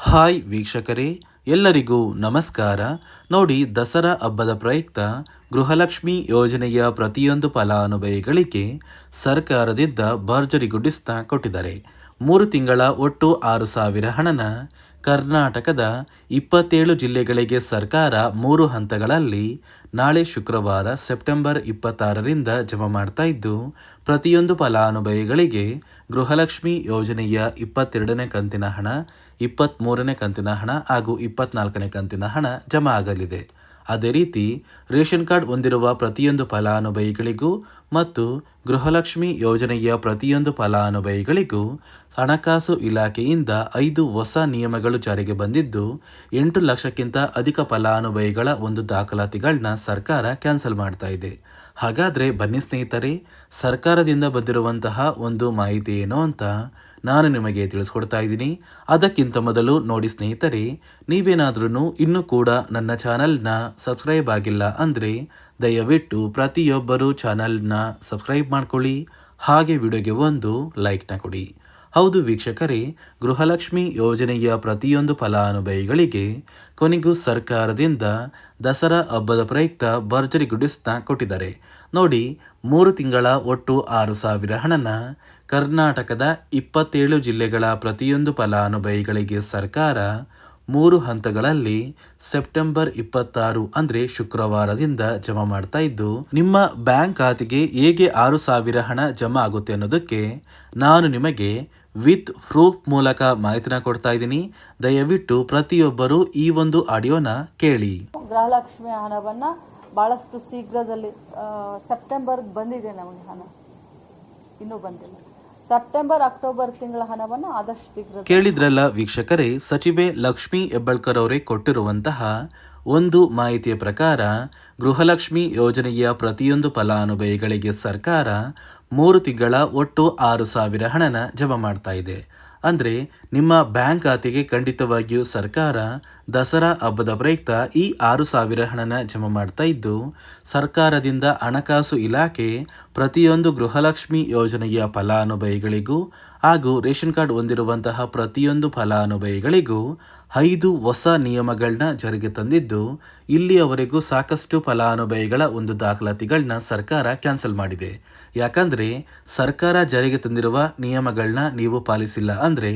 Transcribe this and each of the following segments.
Hi ವೀಕ್ಷಕರೇ, ಎಲ್ಲರಿಗೂ ನಮಸ್ಕಾರ. ನೋಡಿ, ದಸರಾ ಹಬ್ಬದ ಪ್ರಯುಕ್ತ ಗೃಹಲಕ್ಷ್ಮಿ ಯೋಜನೆಯ ಪ್ರತಿಯೊಂದು ಫಲಾನುಭವಿಗಳಿಗೆ ಸರ್ಕಾರದಿಂದ ಭರ್ಜರಿ ಗುಡಿಸ್ತಾ ಕೊಟ್ಟಿದ್ದಾರೆ. ಮೂರು ತಿಂಗಳ ಒಟ್ಟು ಆರು ಸಾವಿರ ಹಣನ ಕರ್ನಾಟಕದ ಇಪ್ಪತ್ತೇಳು ಜಿಲ್ಲೆಗಳಿಗೆ ಸರ್ಕಾರ ಮೂರು ಹಂತಗಳಲ್ಲಿ ನಾಳೆ ಶುಕ್ರವಾರ ಸೆಪ್ಟೆಂಬರ್ ಇಪ್ಪತ್ತಾರರಿಂದ ಜಮಾ ಮಾಡ್ತಾ ಇದ್ದು, ಪ್ರತಿಯೊಂದು ಫಲಾನುಭವಿಗಳಿಗೆ ಗೃಹಲಕ್ಷ್ಮಿ ಯೋಜನೆಯ ಇಪ್ಪತ್ತೆರಡನೇ ಕಂತಿನ ಹಣ ಇಪ್ಪತ್ತ್ಮೂರನೇ ಕಂತಿನ ಹಣ ಹಾಗೂ ಇಪ್ಪತ್ನಾಲ್ಕನೇ ಕಂತಿನ ಹಣ ಜಮಾ ಆಗಲಿದೆ. ಅದೇ ರೀತಿ, ರೇಷನ್ ಕಾರ್ಡ್ ಹೊಂದಿರುವ ಪ್ರತಿಯೊಂದು ಫಲಾನುಭವಿಗಳಿಗೂ ಮತ್ತು ಗೃಹಲಕ್ಷ್ಮಿ ಯೋಜನೆಯ ಪ್ರತಿಯೊಂದು ಫಲಾನುಭವಿಗಳಿಗೂ ಹಣಕಾಸು ಇಲಾಖೆಯಿಂದ ಐದು ಹೊಸ ನಿಯಮಗಳು ಜಾರಿಗೆ ಬಂದಿದ್ದು, ಎಂಟು ಲಕ್ಷಕ್ಕಿಂತ ಅಧಿಕ ಫಲಾನುಭವಿಗಳ ಒಂದು ದಾಖಲಾತಿಗಳನ್ನ ಸರ್ಕಾರ ಕ್ಯಾನ್ಸಲ್ ಮಾಡ್ತಾ ಇದೆ. ಹಾಗಾದರೆ ಬನ್ನಿ ಸ್ನೇಹಿತರೆ, ಸರ್ಕಾರದಿಂದ ಬಂದಿರುವಂತಹ ಒಂದು ಮಾಹಿತಿ ಏನು ಅಂತ ನಾನು ನಿಮಗೆ ತಿಳಿಸ್ಕೊಡ್ತಾ ಇದ್ದೀನಿ. ಅದಕ್ಕಿಂತ ಮೊದಲು ನೋಡಿ ಸ್ನೇಹಿತರೆ ನೀವೇನಾದ್ರೂ ಇನ್ನೂ ಕೂಡ ನನ್ನ ಚಾನಲ್ನ ಸಬ್ಸ್ಕ್ರೈಬ್ ಆಗಿಲ್ಲ ಅಂದರೆ ದಯವಿಟ್ಟು ಪ್ರತಿಯೊಬ್ಬರು ಚಾನಲ್ನ ಸಬ್ಸ್ಕ್ರೈಬ್ ಮಾಡ್ಕೊಳ್ಳಿ. ಹಾಗೆ ವಿಡಿಯೋಗೆ ಒಂದು ಲೈಕ್ನ ಕೊಡಿ. ಹೌದು ವೀಕ್ಷಕರೇ, ಗೃಹಲಕ್ಷ್ಮಿ ಯೋಜನೆಯ ಪ್ರತಿಯೊಂದು ಫಲಾನುಭವಿಗಳಿಗೆ ಕೊನೆಗೂ ಸರ್ಕಾರದಿಂದ ದಸರಾ ಹಬ್ಬದ ಪ್ರಯುಕ್ತ ಭರ್ಜರಿ ಗುಡಿಸ್ತಾ ಕೊಟ್ಟಿದ್ದಾರೆ. ನೋಡಿ, ಮೂರು ತಿಂಗಳ ಒಟ್ಟು ಆರು ಸಾವಿರ ಹಣನ ಕರ್ನಾಟಕದ ಇಪ್ಪತ್ತೇಳು ಜಿಲ್ಲೆಗಳ ಪ್ರತಿಯೊಂದು ಫಲಾನುಭವಿಗಳಿಗೆ ಸರ್ಕಾರ ಮೂರು ಹಂತಗಳಲ್ಲಿ ಸೆಪ್ಟೆಂಬರ್ ಇಪ್ಪತ್ತಾರು ಅಂದರೆ ಶುಕ್ರವಾರದಿಂದ ಜಮಾ ಮಾಡ್ತಾ ಇದ್ದು, ನಿಮ್ಮ ಬ್ಯಾಂಕ್ ಖಾತೆಗೆ ಹೇಗೆ ಆರು ಸಾವಿರ ಹಣ ಜಮಾ ಆಗುತ್ತೆ ಅನ್ನೋದಕ್ಕೆ ನಾನು ನಿಮಗೆ ವಿತ್ ಪ್ರೂಫ್ ಮೂಲಕ ಮಾಹಿತಿನ ಕೊಡ್ತಾ ಇದ್ದೀನಿ. ದಯವಿಟ್ಟು ಪ್ರತಿಯೊಬ್ಬರು ಈ ಒಂದು ಆಡಿಯೋನ ಕೇಳಿ. ಗೃಹಲಕ್ಷ್ಮಿ ಹಣವನ್ನ ಬಹಳಷ್ಟು ಶೀಘ್ರದಲ್ಲಿ ಸೆಪ್ಟೆಂಬರ್ ಬಂದಿದೆ ನಮಗೆ ಹಣ. ಇನ್ನೂ ಬಂದಿಲ್ಲ. ಸೆಪ್ಟೆಂಬರ್, ಅಕ್ಟೋಬರ್ ತಿಂಗಳ ಹಣವನ್ನು ಆದಷ್ಟು ಶೀಘ್ರ ಕೇಳಿದ್ರಲ್ಲ ವೀಕ್ಷಕರೇ, ಸಚಿವೆ ಲಕ್ಷ್ಮಿ ಹೆಬ್ಬಳ್ಕರ್ ಅವರೇ ಕೊಟ್ಟಿರುವಂತಹ ಒಂದು ಮಾಹಿತಿಯ ಪ್ರಕಾರ ಗೃಹಲಕ್ಷ್ಮಿ ಯೋಜನೆಯ ಪ್ರತಿಯೊಂದು ಫಲಾನುಭವಿಗಳಿಗೆ ಸರ್ಕಾರ ಮೂರು ತಿಂಗಳ ಒಟ್ಟು ಆರು ಸಾವಿರ ಹಣನ ಜಮಾ ಮಾಡ್ತಾ ಇದೆ. ಅಂದರೆ ನಿಮ್ಮ ಬ್ಯಾಂಕ್ ಖಾತೆಗೆ ಖಂಡಿತವಾಗಿಯೂ ಸರ್ಕಾರ ದಸರಾ ಹಬ್ಬದ ಪ್ರಯುಕ್ತ ಈ ಆರು ಸಾವಿರ ಹಣನ ಜಮಾ ಮಾಡ್ತಾ ಇದ್ದು, ಸರ್ಕಾರದಿಂದ ಹಣಕಾಸು ಇಲಾಖೆ ಪ್ರತಿಯೊಂದು ಗೃಹಲಕ್ಷ್ಮಿ ಯೋಜನೆಯ ಫಲಾನುಭವಿಗಳಿಗೂ ಹಾಗೂ ರೇಷನ್ ಕಾರ್ಡ್ ಹೊಂದಿರುವಂತಹ ಪ್ರತಿಯೊಂದು ಫಲಾನುಭವಿಗಳಿಗೂ ಐದು ಹೊಸ ನಿಯಮಗಳನ್ನ ಜಾರಿಗೆ ತಂದಿದ್ದು, ಇಲ್ಲಿಯವರೆಗೂ ಸಾಕಷ್ಟು ಫಲಾನುಭವಿಗಳ ಒಂದು ದಾಖಲಾತಿಗಳನ್ನ ಸರ್ಕಾರ ಕ್ಯಾನ್ಸಲ್ ಮಾಡಿದೆ. ಯಾಕಂದರೆ, ಸರ್ಕಾರ ಜಾರಿಗೆ ತಂದಿರುವ ನಿಯಮಗಳನ್ನ ನೀವು ಪಾಲಿಸಿಲ್ಲ ಅಂದರೆ,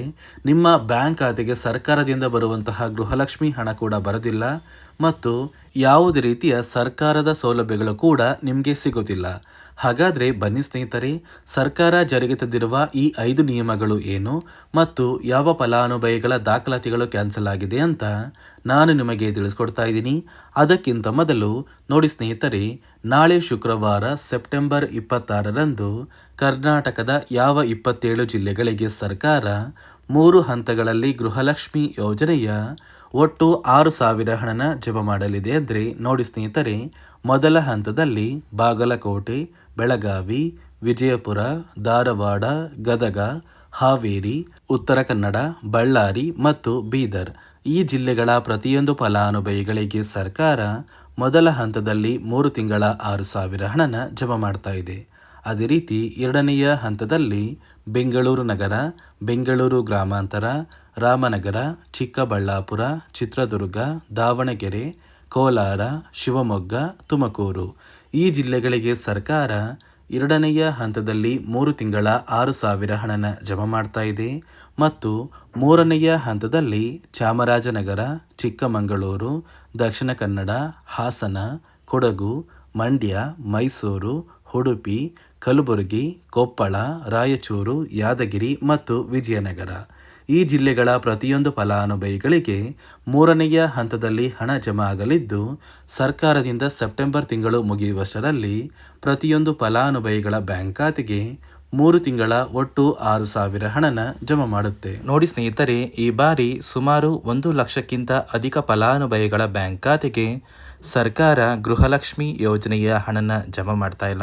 ನಿಮ್ಮ ಬ್ಯಾಂಕ್ ಖಾತೆಗೆ ಸರ್ಕಾರದಿಂದ ಬರುವಂತಹ ಗೃಹಲಕ್ಷ್ಮಿ ಹಣ ಕೂಡ ಬರೋದಿಲ್ಲ ಮತ್ತು ಯಾವುದೇ ರೀತಿಯ ಸರ್ಕಾರದ ಸೌಲಭ್ಯಗಳು ಕೂಡ ನಿಮಗೆ ಸಿಗೋದಿಲ್ಲ. ಹಾಗಾದರೆ ಬನ್ನಿ ಸ್ನೇಹಿತರೆ, ಸರ್ಕಾರ ಜಾರಿಗೆ ತಂದಿರುವ ಈ ಐದು ನಿಯಮಗಳು ಏನು ಮತ್ತು ಯಾವ ಫಲಾನುಭವಿಗಳ ದಾಖಲಾತಿಗಳು ಕ್ಯಾನ್ಸಲ್ ಆಗಿದೆ ಅಂತ ನಾನು ನಿಮಗೆ ತಿಳಿಸ್ಕೊಡ್ತಾ ಇದ್ದೀನಿ. ಅದಕ್ಕಿಂತ ಮೊದಲು ನೋಡಿ ಸ್ನೇಹಿತರೆ, ನಾಳೆ ಶುಕ್ರವಾರ ಸೆಪ್ಟೆಂಬರ್ ಇಪ್ಪತ್ತಾರರಂದು ಕರ್ನಾಟಕದ ಯಾವ ಇಪ್ಪತ್ತೇಳು ಜಿಲ್ಲೆಗಳಿಗೆ ಸರ್ಕಾರ ಮೂರು ಹಂತಗಳಲ್ಲಿ ಗೃಹಲಕ್ಷ್ಮಿ ಯೋಜನೆಯ ಒಟ್ಟು ಆರು ಸಾವಿರ ಹಣನ ಜಮಾ ಮಾಡಲಿದೆ ಅಂದರೆ ನೋಡಿ ಸ್ನೇಹಿತರೆ, ಮೊದಲ ಹಂತದಲ್ಲಿ ಬಾಗಲಕೋಟೆ ಬೆಳಗಾವಿ, ವಿಜಯಪುರ, ಧಾರವಾಡ, ಗದಗ, ಹಾವೇರಿ, ಉತ್ತರ ಕನ್ನಡ, ಬಳ್ಳಾರಿ ಮತ್ತು ಬೀದರ್. ಈ ಜಿಲ್ಲೆಗಳ ಪ್ರತಿಯೊಂದು ಫಲಾನುಭವಿಗಳಿಗೆ ಸರ್ಕಾರ ಮೊದಲ ಹಂತದಲ್ಲಿ ಮೂರು ತಿಂಗಳ ಆರು ಸಾವಿರ ಹಣನ ಜಮಾ ಮಾಡ್ತಾ ಇದೆ. ಅದೇ ರೀತಿ ಎರಡನೆಯ ಹಂತದಲ್ಲಿ ಬೆಂಗಳೂರು ನಗರ, ಬೆಂಗಳೂರು ಗ್ರಾಮಾಂತರ, ರಾಮನಗರ, ಚಿಕ್ಕಬಳ್ಳಾಪುರ, ಚಿತ್ರದುರ್ಗ, ದಾವಣಗೆರೆ, ಕೋಲಾರ, ಶಿವಮೊಗ್ಗ, ತುಮಕೂರು. ಈ ಜಿಲ್ಲೆಗಳಿಗೆ ಸರ್ಕಾರ ಎರಡನೆಯ ಹಂತದಲ್ಲಿ ಮೂರು ತಿಂಗಳ ಆರು ಸಾವಿರ ಹಣನ ಜಮಾ ಮಾಡ್ತಾ ಇದೆ ಮತ್ತು ಮೂರನೆಯ ಹಂತದಲ್ಲಿ ಚಾಮರಾಜನಗರ, ಚಿಕ್ಕಮಗಳೂರು, ದಕ್ಷಿಣ ಕನ್ನಡ, ಹಾಸನ, ಕೊಡಗು, ಮಂಡ್ಯ, ಮೈಸೂರು, ಉಡುಪಿ, ಕಲಬುರಗಿ, ಕೊಪ್ಪಳ, ರಾಯಚೂರು, ಯಾದಗಿರಿ ಮತ್ತು ವಿಜಯನಗರ. ಈ ಜಿಲ್ಲೆಗಳ ಪ್ರತಿಯೊಂದು ಫಲಾನುಭವಿಗಳಿಗೆ ಮೂರನೆಯ ಹಂತದಲ್ಲಿ ಹಣ ಜಮಾ ಆಗಲಿದ್ದು, ಸರ್ಕಾರದಿಂದ ಸೆಪ್ಟೆಂಬರ್ ತಿಂಗಳು ಮುಗಿಯುವಷ್ಟರಲ್ಲಿ ಪ್ರತಿಯೊಂದು ಫಲಾನುಭವಿಗಳ ಬ್ಯಾಂಕ್ ಖಾತೆಗೆ ಮೂರು ತಿಂಗಳ ಒಟ್ಟು ಆರು ಸಾವಿರ ಹಣನ ಜಮಾ ಮಾಡುತ್ತೆ. ನೋಡಿ ಸ್ನೇಹಿತರೆ, ಈ ಬಾರಿ ಸುಮಾರು ಒಂದು ಲಕ್ಷಕ್ಕಿಂತ ಅಧಿಕ ಫಲಾನುಭವಿಗಳ ಬ್ಯಾಂಕ್ ಖಾತೆಗೆ ಸರ್ಕಾರ ಗೃಹಲಕ್ಷ್ಮಿ ಯೋಜನೆಯ ಹಣನ ಜಮಾ ಮಾಡ್ತಾ ಇಲ್ಲ.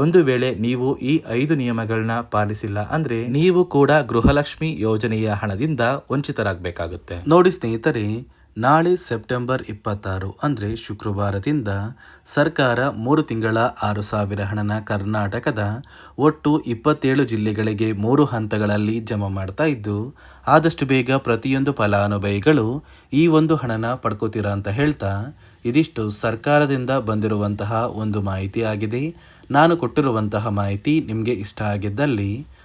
ಒಂದು ವೇಳೆ ನೀವು ಈ ಐದು ನಿಯಮಗಳನ್ನ ಪಾಲಿಸಿಲ್ಲ ಅಂದ್ರೆ ನೀವು ಕೂಡ ಗೃಹಲಕ್ಷ್ಮಿ ಯೋಜನೆಯ ಹಣದಿಂದ ವಂಚಿತರಾಗಬೇಕಾಗುತ್ತೆ. ನೋಡಿ ಸ್ನೇಹಿತರೆ ನಾಳೆ ಸೆಪ್ಟೆಂಬರ್ ಇಪ್ಪತ್ತಾರು ಅಂದರೆ ಶುಕ್ರವಾರದಿಂದ ಸರ್ಕಾರ ಮೂರು ತಿಂಗಳ ಆರು ಸಾವಿರ ಹಣನ ಕರ್ನಾಟಕದ ಒಟ್ಟು ಇಪ್ಪತ್ತೇಳು ಜಿಲ್ಲೆಗಳಿಗೆ ಮೂರು ಹಂತಗಳಲ್ಲಿ ಜಮಾ ಮಾಡ್ತಾ ಇದ್ದು, ಆದಷ್ಟು ಬೇಗ ಪ್ರತಿಯೊಂದು ಫಲಾನುಭವಿಗಳು ಈ ಒಂದು ಹಣನ ಪಡ್ಕೋತೀರಾ ಅಂತ ಹೇಳ್ತಾ ಇದಿಷ್ಟು ಸರ್ಕಾರದಿಂದ ಬಂದಿರುವಂತಹ ಒಂದು ಮಾಹಿತಿ ಆಗಿದೆ. ನಾನು ಕೊಟ್ಟಿರುವಂತಹ ಮಾಹಿತಿ ನಿಮಗೆ ಇಷ್ಟ ಆಗಿದ್ದಲ್ಲಿ